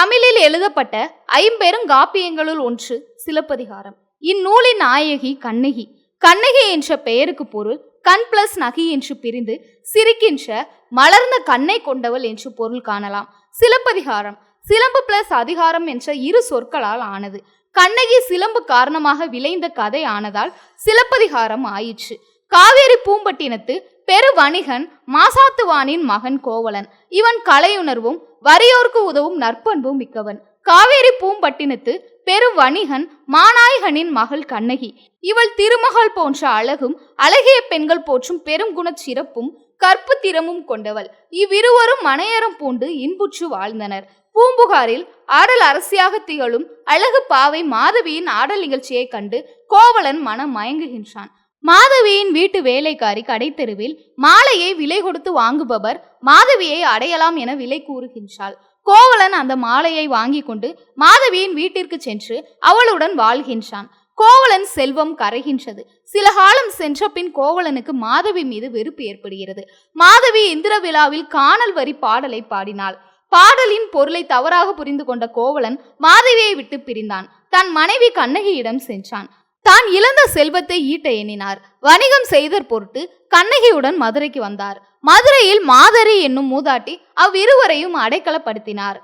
தமிழில் எழுதப்பட்ட ஐம்பெரும் காப்பியங்களுள் ஒன்று சிலப்பதிகாரம். இந்நூலின் நாயகி கண்ணகி. கண்ணகி என்ற பெயருக்கு பொருள் கண் பிளஸ் நகி என்று பிரிந்து சிரிக்கின்ற மலர்ந்த கண்ணை கொண்டவள் என்று பொருள் காணலாம். சிலப்பதிகாரம். சிலம்பு பிளஸ் அதிகாரம் என்ற இரு சொற்களால் ஆனது. கண்ணகி சிலம்பு காரணமாக விளைந்த கதை ஆனதால் சிலப்பதிகாரம் ஆயிற்று. காவேரி பூம்பட்டினத்து பெரு வணிகன் மாசாத்துவானின் மகன் கோவலன். இவன் கலையுணர்வும் வறியோர்க்கு உதவும் நற்பண்பும் மிக்கவன். காவேரி பூம்பட்டினத்து பெரு வணிகன் மாநாயகனின் மகள் கண்ணகி. இவள் திருமகள் போன்ற அழகும் அழகிய பெண்கள் போற்றும் பெருங்குணச் சிறப்பும் கற்பு திறமும் கொண்டவள். இவ்விருவரும் மனையறம் பூண்டு இன்புற்று வாழ்ந்தனர். பூம்புகாரில் ஆடல் அரசியாக திகழும் அழகு பாவை மாதவியின் ஆடல் நிகழ்ச்சியைக் கண்டு கோவலன் மனம் மயங்குகின்றான். மாதவியின் வீட்டு வேலைக்காரி கடைத்தெருவில் மாலையை விலை கொடுத்து வாங்குபவர் மாதவியை அடையலாம் என விலை கூறுகின்றாள். கோவலன் அந்த மாலையை வாங்கி கொண்டு மாதவியின் வீட்டிற்கு சென்று அவளுடன் வாழ்கின்றான். கோவலன் செல்வம் கரைகின்றது. சில காலம் சென்ற பின் கோவலனுக்கு மாதவி மீது வெறுப்பு ஏற்படுகிறது. மாதவி இந்திர விழாவில் காணல் வரி பாடலை பாடினாள். பாடலின் பொருளை தவறாக புரிந்து கொண்ட கோவலன் மாதவியை விட்டு பிரிந்தான். தன் மனைவி கண்ணகியிடம் சென்றான். தான் இழந்த செல்வத்தை ஈட்ட எண்ணினார். வணிகம் செய்தற் பொருட்டு கண்ணகியுடன் மதுரைக்கு வந்தார். மதுரையில் மாதரி என்னும் மூதாட்டி அவ்விருவரையும் அடைக்கலப்படுத்தினார்.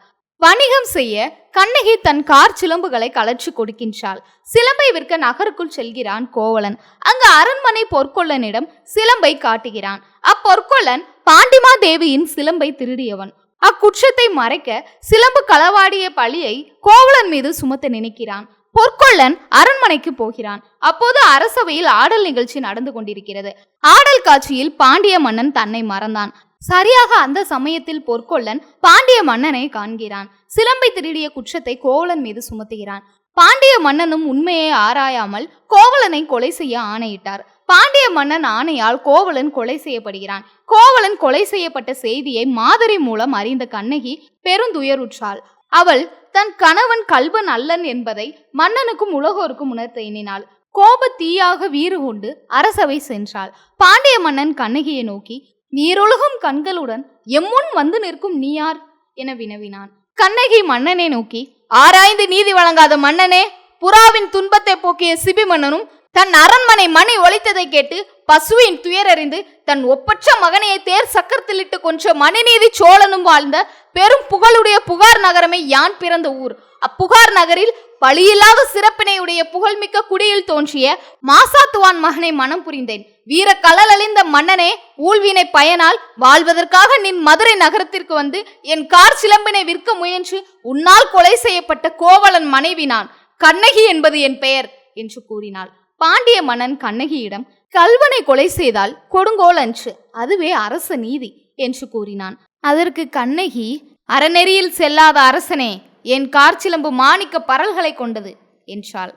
வணிகம் செய்ய கண்ணகி தன் கார் சிலம்புகளை கலற்றி கொடுக்கின்றாள். சிலம்பை விற்க நகருக்குள் செல்கிறான் கோவலன். அங்கு அரண்மனை பொற்கொள்ளனிடம் சிலம்பை காட்டுகிறான். அப்பொற்கொள்ளன் பாண்டிமாதேவியின் சிலம்பை திருடியவன். அக்குற்றத்தை மறைக்க சிலம்பு களவாடிய பழியை கோவலன் மீது சுமத்த நினைக்கிறான். பொற்கொள்ளன் அரண்மனைக்கு போகிறான். அப்போது அரசவையில் ஆடல் நிகழ்ச்சி நடந்து கொண்டிருக்கிறது. ஆடல் காட்சியில் பாண்டிய மன்னன் தன்னை மறந்தான். சரியாக அந்த சமயத்தில் பொற்கொள்ளன் பாண்டிய மன்னனை காண்கிறான். சிலம்பை திருடிய குற்றத்தை கோவலன் மீது சுமத்துகிறான். பாண்டிய மன்னனும் உண்மையை ஆராயாமல் கோவலனை கொலை செய்ய ஆணையிட்டார். பாண்டிய மன்னன் ஆணையால் கோவலன் கொலை செய்யப்படுகிறான். கோவலன் கொலை செய்யப்பட்ட செய்தியை மாதரி மூலம் அறிந்த கண்ணகி பெருந்துயருற்றாள். அவள் தன் கணவன் கல்வன் அல்லன் என்பதை மன்னனுக்கும் உலகோருக்கும் உணர்த்த எண்ணினாள் கோப தீயாக வீறு கொண்டு அரசவை சென்றாள். பாண்டிய மன்னன் கண்ணகியை நோக்கி நீரொழுகும் கண்களுடன் எம்முன் வந்து நிற்கும் நீ யார்? என வினவினான். கண்ணகி மன்னனை நோக்கி ஆராய்ந்து நீதி வழங்காத மன்னனே புறாவின் துன்பத்தை போக்கிய சிபி மன்னனும் தன் அரண்மனை மணி ஒழித்ததை கேட்டு பசுவின் துயரறிந்து தன் ஒப்பற்ற மகனையை தேர் சக்கரத்திலிட்டு கொன்ற மணிநீதி சோழனும் வாழ்ந்த பெரும் புகழுடைய புகார் நகரமே யான் பிறந்த ஊர். அப்புகார் நகரில் பழியில்லாத சிறப்பினையுடைய புகழ்மிக்க குடியில் தோன்றிய மாசாத்துவான் மகனை மனம் புரிந்தேன். வீர கலலழிந்த மன்னனே ஊழ்வினை பயனால் வாழ்வதற்காக நின் மதுரை நகரத்திற்கு வந்து என் கார் சிலம்பினை விற்க முயன்று உன்னால் கொலை செய்யப்பட்ட கோவலன் மனைவி நான். கண்ணகி என்பது என் பெயர் என்று கூறினாள். பாண்டிய மன்னன் கண்ணகியிடம் கல்வனை கொலை செய்தால் கொடுங்கோல் அன்று அதுவே அரச நீதி என்று கூறினான். அதற்கு கண்ணகி அறநெறியில் செல்லாத அரசனே என் கார்ச்சிலம்பு மாணிக்க பரல்களை கொண்டது என்றாள்.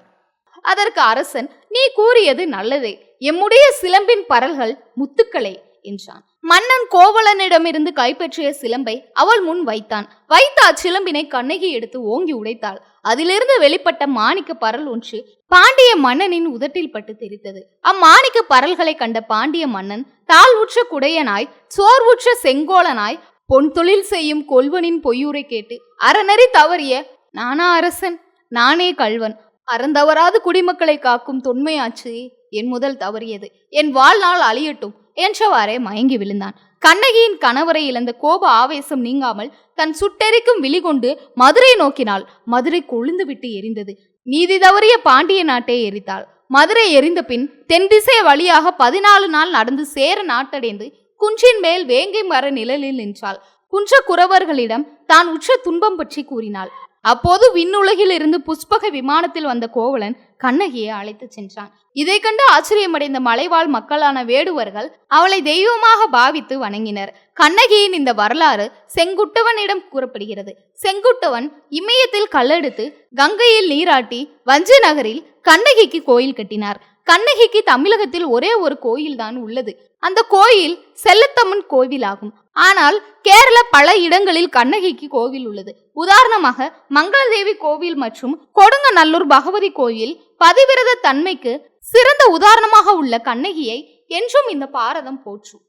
அதற்கு அரசன் நீ கூறியது நல்லதே எம்முடைய சிலம்பின் பரல்கள் முத்துக்களே என்றான். மன்னன் கோவலனிடமிருந்து கைப்பற்றிய சிலம்பை அவள் முன் வைத்தான். வைத்த அச்சிலம்பினை கண்ணகி எடுத்து ஓங்கி உடைத்தாள். அதிலிருந்து வெளிப்பட்ட மாணிக்க பரல் ஒன்று பாண்டிய மன்னனின் உதட்டில் பட்டு தெரித்தது அம்மாணிக்க பரல்களை கண்ட பாண்டிய மன்னன் தாழ்வுற்ற குடையனாய் சோர்வுற்ற செங்கோலனாய் பொன் தொழில் செய்யும் கொல்வனின் பொய்யூரை கேட்டு அறநெறி தவறிய நானா அரசன்? நானே கள்வன். அறந்தவராது குடிமக்களை காக்கும் தொன்மையாச்சு? என் முதல் தவறியது. என் வாழ்நாள் அழியட்டும். என்றவாறே மயங்கி விழுந்தான். கண்ணகியின் கணவரை இழந்த கோப ஆவேசம் நீங்காமல் தன் சுட்டெரிக்கும் விழி கொண்டு மதுரை நோக்கினாள். மதுரை கொழுந்து விட்டு எரிந்தது. நீதி தவறிய பாண்டிய நாட்டை எரித்தாள். மதுரை எரிந்த பின் தென் திசை வழியாக பதினாலு நாள் நடந்து சேர நாட்டடைந்து குன்றின் மேல் வேங்கை மர நிழலில் நின்றாள். குன்ற குறவர்களிடம் தான் உற்ற துன்பம் பற்றி கூறினாள். அப்போது விண்ணுலகில் இருந்து புஷ்பக விமானத்தில் வந்த கோவலன் கண்ணகியை அழைத்து சென்றான். இதை கண்டு ஆச்சரியமடைந்த மலைவாழ் மக்களான வேடுவர்கள் அவளை தெய்வமாக பாவித்து வணங்கினர். கண்ணகியின் இந்த வரலாறு செங்குட்டவனிடம் கூறப்படுகிறது. செங்குட்டவன் இமயத்தில் கல்லெடுத்து கங்கையில் நீராட்டி வஞ்சி நகரில் கண்ணகிக்கு கோயில் கட்டினார். கண்ணகிக்கு தமிழகத்தில் ஒரே ஒரு கோயில் தான் உள்ளது. அந்த கோயில் செல்லத்தம்மன் கோவிலாகும். ஆனால் கேரள பல இடங்களில் கண்ணகிக்கு கோவில் உள்ளது. உதாரணமாக மங்களதேவி கோவில் மற்றும் கொடுங்கநல்லூர் பகவதி கோயில் பதிவிரத தன்மைக்கு சிறந்த உதாரணமாக உள்ள கண்ணகியை என்றும் இந்த பாரதம் போற்றும்.